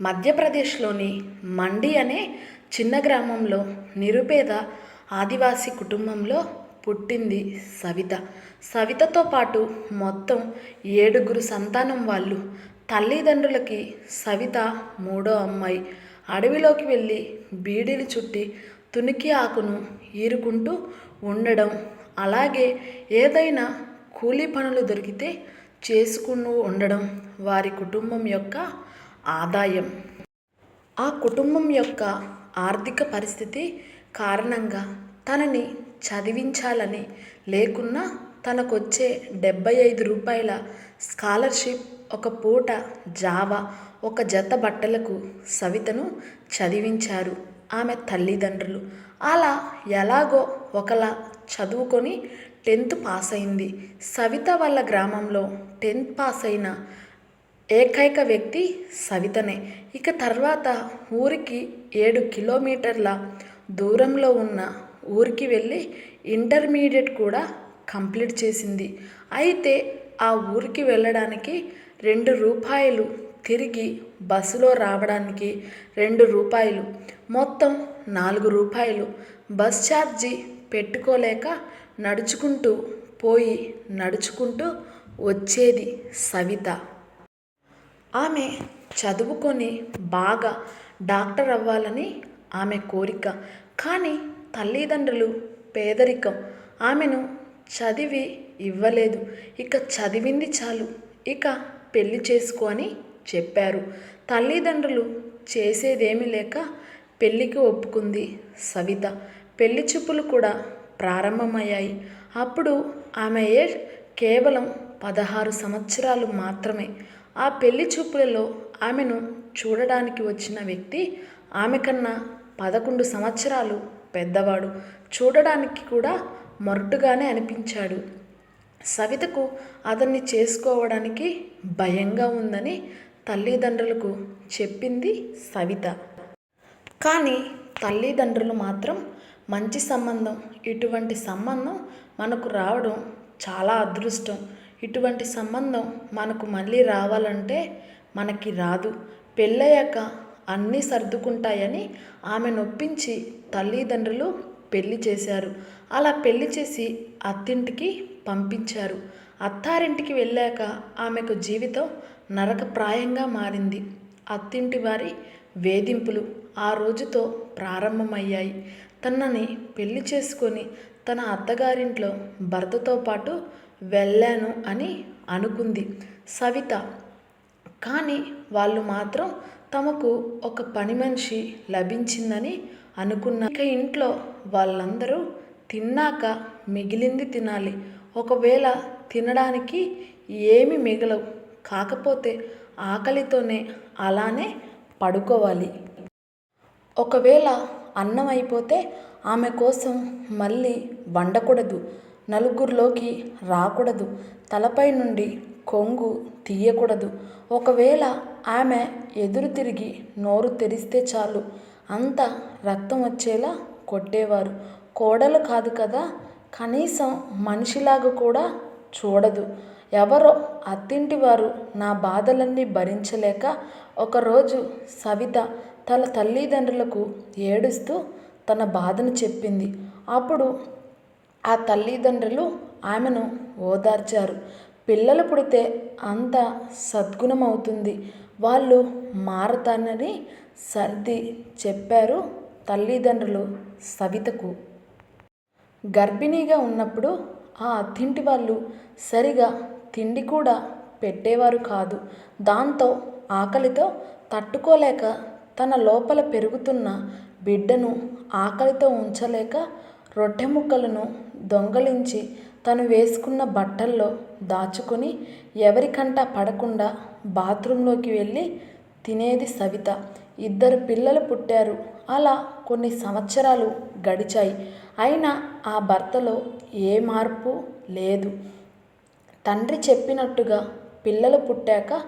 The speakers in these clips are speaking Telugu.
మధ్యప్రదేశ్లోని మండి అనే చిన్న గ్రామంలో నిరుపేద ఆదివాసీ కుటుంబంలో పుట్టింది సవిత. సవితతో పాటు మొత్తం ఏడుగురు సంతానం వాళ్ళు. తల్లిదండ్రులకి సవిత మూడో అమ్మాయి. అడవిలోకి వెళ్ళి బీడీలు చుట్టి తునికి ఆకును ఈరుకుంటూ ఉండడం అలాగే ఏదైనా కూలీ పనులు దొరికితే చేసుకుంటూ ఉండడం వారి కుటుంబం యొక్క ఆదాయం. ఆ కుటుంబం యొక్క ఆర్థిక పరిస్థితి కారణంగా తనని చదివించాలని లేకున్నా తనకొచ్చే డెబ్బై ఐదు రూపాయల స్కాలర్షిప్ ఒక పూట జావా ఒక జత బట్టలకు సవితను చదివించారు ఆమె తల్లిదండ్రులు. అలా ఎలాగో ఒకలా చదువుకొని టెన్త్ పాస్ అయింది సవిత వాళ్ళ గ్రామంలో టెన్త్ పాస్ అయిన ఏకైక వ్యక్తి సవితనే. ఇక తర్వాత ఊరికి ఏడు కిలోమీటర్ల దూరంలో ఉన్న ఊరికి వెళ్ళి ఇంటర్మీడియట్ కూడా కంప్లీట్ చేసింది. అయితే ఆ ఊరికి వెళ్ళడానికి రెండు రూపాయలు తిరిగి బస్సులో రావడానికి రెండు రూపాయలు మొత్తం నాలుగు రూపాయలు బస్ ఛార్జీ పెట్టుకోలేక నడుచుకుంటూ పోయి నడుచుకుంటూ వచ్చేది సవిత. ఆమె చదువుకొని బాగా డాక్టర్ అవ్వాలని ఆమె కోరిక. కానీ తల్లిదండ్రులు పేదరికం. ఆమెను చదివి ఇవ్వలేదు. ఇక చదివింది చాలు. ఇక పెళ్ళి చేసుకో అని చెప్పారు. తల్లిదండ్రులు చేసేదేమీ లేక పెళ్ళికి ఒప్పుకుంది సవిత. పెళ్ళి చూపులు కూడా ప్రారంభమయ్యాయి. అప్పుడు ఆమె ఏజ్ కేవలం పదహారు సంవత్సరాలు మాత్రమే. ఆ పెళ్ళి చూపులలో ఆమెను చూడడానికి వచ్చిన వ్యక్తి ఆమె కన్నా పదకొండు సంవత్సరాలు పెద్దవాడు. చూడడానికి కూడా మొరటుగానే అనిపించాడు. సవితకు అతన్ని చేసుకోవడానికి భయంగా ఉందని తల్లిదండ్రులకు చెప్పింది సవిత. కానీ తల్లిదండ్రులు మాత్రం మంచి సంబంధం ఇటువంటి సంబంధం మనకు రావడం చాలా అదృష్టం. ఇటువంటి సంబంధం మనకు మళ్ళీ రావాలంటే మనకి రాదు. పెళ్ళయ్యాక అన్నీ సర్దుకుంటాయని ఆమె నొప్పించి తల్లిదండ్రులు పెళ్ళి చేశారు. అలా పెళ్ళి చేసి అత్తింటికి పంపించారు. అత్తారింటికి వెళ్ళాక ఆమెకు జీవితం నరకప్రాయంగా మారింది. అత్తింటి వారి వేధింపులు ఆ రోజుతో ప్రారంభమయ్యాయి. తనని పెళ్ళి చేసుకొని తన అత్తగారింట్లో భర్తతో పాటు వెళ్ళాను అని అనుకుంది సవిత. కానీ వాళ్ళు మాత్రం తమకు ఒక పని మనిషి లభించిందని అనుకున్న ఇక ఇంట్లో వాళ్ళందరూ తిన్నాక మిగిలింది తినాలి. ఒకవేళ తినడానికి ఏమి మిగలవు. కాకపోతే ఆకలితోనే అలానే పడుకోవాలి. ఒకవేళ అన్నం అయిపోతే ఆమె కోసం మళ్ళీ వండకూడదు. నలుగురిలోకి రాకూడదు. తలపై నుండి కొంగు తీయకూడదు. ఒకవేళ ఆమె ఎదురు తిరిగి నోరు తెరిస్తే చాలు. అంత రక్తం వచ్చేలా కొట్టేవారు. కోడలు కాదు కదా కనీసం మనిషిలాగా కూడా చూడదు. ఎవరో అత్తింటి వారు నా బాధలన్నీ భరించలేక ఒకరోజు సవిత తన తల్లిదండ్రులకు ఏడుస్తూ తన బాధను చెప్పింది. అప్పుడు ఆ తల్లిదండ్రులు ఆమెను ఓదార్చారు. పిల్లలు పుడితే అంత సద్గుణం అవుతుంది వాళ్ళు మారతానని సర్ది చెప్పారు తల్లిదండ్రులు సవితకు. గర్భిణీగా ఉన్నప్పుడు ఆ అత్తింటి వాళ్ళు సరిగా తిండి కూడా పెట్టేవారు కాదు. దాంతో ఆకలితో తట్టుకోలేక తన లోపల పెరుగుతున్న బిడ్డను ఆకలితో ఉంచలేక రొట్టె ముక్కలను దొంగలించి తను వేసుకున్న బట్టల్లో దాచుకుని ఎవరికంటా పడకుండా బాత్రూంలోకి వెళ్ళి తినేది సవిత. ఇద్దరు పిల్లలు పుట్టారు. అలా కొన్ని సంవత్సరాలు గడిచాయి. అయినా ఆ భర్తలో ఏ మార్పు లేదు. తండ్రి చెప్పినట్టుగా పిల్లలు పుట్టాక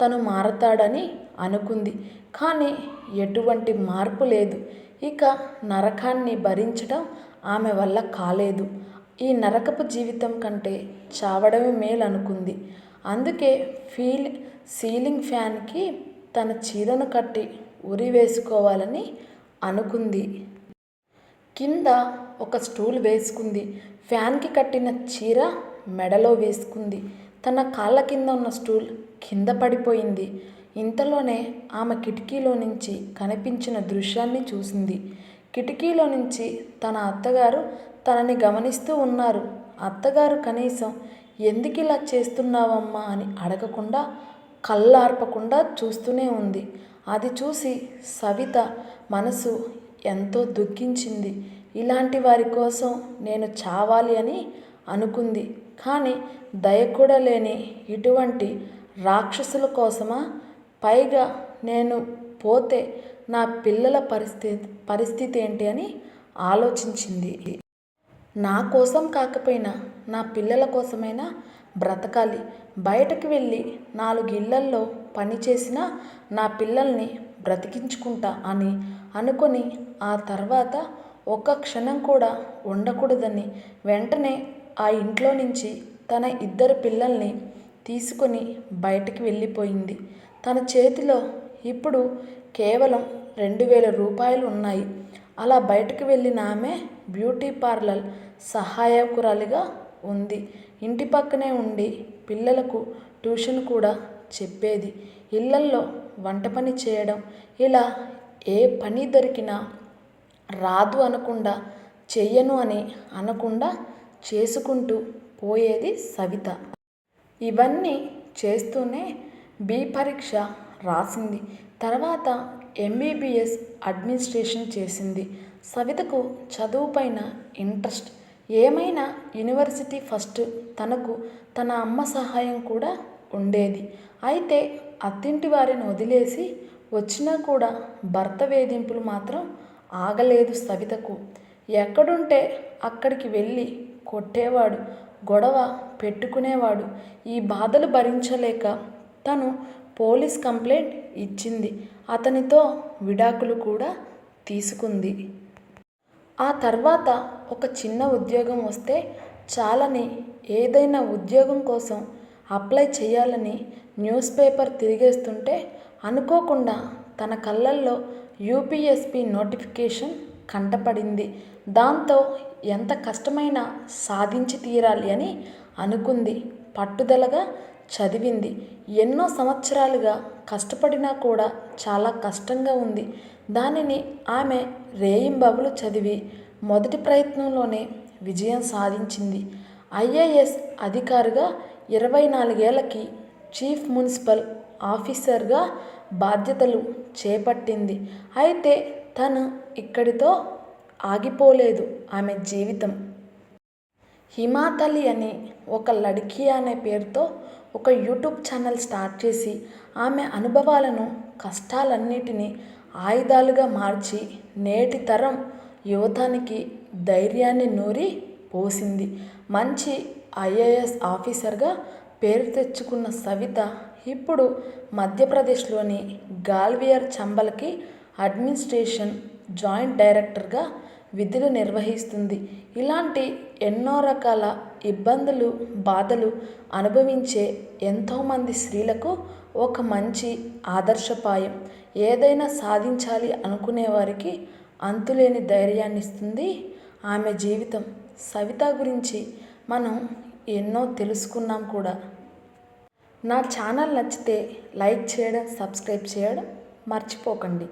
తను మారతాడని అనుకుంది. కానీ ఎటువంటి మార్పు లేదు. ఇక నరకాన్ని భరించడం ఆమె వల్ల కాలేదు. ఈ నరకపు జీవితం కంటే చావడమే మేలు అనుకుంది అందుకే ఫీల్ సీలింగ్ ఫ్యాన్కి తన చీరను కట్టి ఉరి వేసుకోవాలని అనుకుంది. కింద ఒక స్టూల్ వేసుకుంది. ఫ్యాన్కి కట్టిన చీర మెడలో వేసుకుంది. తన కాళ్ళ కింద ఉన్న స్టూల్ కింద పడిపోయింది. ఇంతలోనే ఆమె కిటికీలో నుంచి కనిపించిన దృశ్యాన్ని చూసింది. కిటికీలో నుంచి తన అత్తగారు తనని గమనిస్తూ ఉన్నారు. అత్తగారు కనీసం ఎందుకు ఇలా చేస్తున్నావమ్మా అని అడగకుండా కళ్ళార్పకుండా చూస్తూనే ఉంది. అది చూసి సవిత మనసు ఎంతో దుఃఖించింది. ఇలాంటి వారి కోసం నేను చావాలి అని అనుకుంది. కానీ దయ కూడా లేని ఇటువంటి రాక్షసుల కోసమా? పైగా నేను పోతే నా పిల్లల పరిస్థితి పరిస్థితి ఏంటి అని ఆలోచించింది. నా కోసం కాకపోయినా నా పిల్లల కోసమైనా బ్రతకాలి. బయటకు వెళ్ళి నాలుగు ఇళ్ళల్లో పనిచేసిన నా పిల్లల్ని బ్రతికించుకుంటా అని అనుకొని ఆ తర్వాత ఒక్క క్షణం కూడా ఉండకూడదని వెంటనే ఆ ఇంట్లో నుంచి తన ఇద్దరు పిల్లల్ని తీసుకొని బయటికి వెళ్ళిపోయింది. తన చేతిలో ఇప్పుడు కేవలం రెండు వేల రూపాయలు ఉన్నాయి. అలా బయటకు వెళ్ళిన ఆమె బ్యూటీ పార్లర్ సహాయకురాలిగా ఉంది. ఇంటి పక్కనే ఉండి పిల్లలకు ట్యూషన్ కూడా చెప్పేది. ఇళ్ళల్లో వంట పని చేయడం ఇలా ఏ పని దొరికినా రాదు అనకుండా చెయ్యను అని అనకుండా చేసుకుంటూ పోయేది సవిత. ఇవన్నీ చేస్తూనే బి పరీక్ష రాసింది. తర్వాత ఎంబీబీఎస్ అడ్మినిస్ట్రేషన్ చేసింది. సవితకు చదువుపైన ఇంట్రెస్ట్ ఏమైనా యూనివర్సిటీ ఫస్ట్ తనకు తన అమ్మ సహాయం కూడా ఉండేది. అయితే అత్తింటి వారిని వదిలేసి వచ్చినా కూడా భర్త వేధింపులు మాత్రం ఆగలేదు సవితకు. ఎక్కడుంటే అక్కడికి వెళ్ళి కొట్టేవాడు గొడవ పెట్టుకునేవాడు. ఈ బాధలు భరించలేక తను పోలీస్ కంప్లైంట్ ఇచ్చింది. అతనితో విడాకులు కూడా తీసుకుంది. ఆ తర్వాత ఒక చిన్న ఉద్యోగం వస్తే చాలని ఏదైనా ఉద్యోగం కోసం అప్లై చేయాలని న్యూస్ పేపర్ తిరిగేస్తుంటే అనుకోకుండా తన కళ్ళల్లో యూపీఎస్పి నోటిఫికేషన్ కంటపడింది. దాంతో ఎంత కష్టమైనా సాధించి తీరాలి అని అనుకుంది. పట్టుదలగా చదివింది. ఎన్నో సంవత్సరాలుగా కష్టపడినా కూడా చాలా కష్టంగా ఉంది. దానిని ఆమె రేయింబవలు చదివి మొదటి ప్రయత్నంలోనే విజయం సాధించింది. ఐఏఎస్ అధికారిగా ఇరవై నాలుగేళ్ళకి చీఫ్ మున్సిపల్ ఆఫీసర్గా బాధ్యతలు చేపట్టింది. అయితే తను ఇక్కడితో ఆగిపోలేదు ఆమె జీవితం. హిమాతలి అని ఒక లడికి అనే పేరుతో ఒక యూట్యూబ్ ఛానల్ స్టార్ట్ చేసి ఆమె అనుభవాలను కష్టాలన్నిటినీ ఆయుధాలుగా మార్చి నేటి తరం యువతానికి ధైర్యాన్ని నూరి పోసింది. మంచి ఐఏఎస్ ఆఫీసర్గా పేరు తెచ్చుకున్న సవిత ఇప్పుడు మధ్యప్రదేశ్లోని గాల్వియర్ చంబల్కి అడ్మినిస్ట్రేషన్ జాయింట్ డైరెక్టర్గా విధులు నిర్వహిస్తుంది. ఇలాంటి ఎన్నో రకాల ఇబ్బందులు బాధలు అనుభవించే ఎంతోమంది స్త్రీలకు ఒక మంచి ఆదర్శపాయం. ఏదైనా సాధించాలి అనుకునే వారికి అంతులేని ధైర్యాన్ని ఇస్తుంది ఆమె జీవితం. సవిత గురించి మనం ఎన్నో తెలుసుకున్నాం కూడా. నా ఛానల్ నచ్చితే లైక్ చేయడం సబ్స్క్రైబ్ చేయడం మర్చిపోకండి.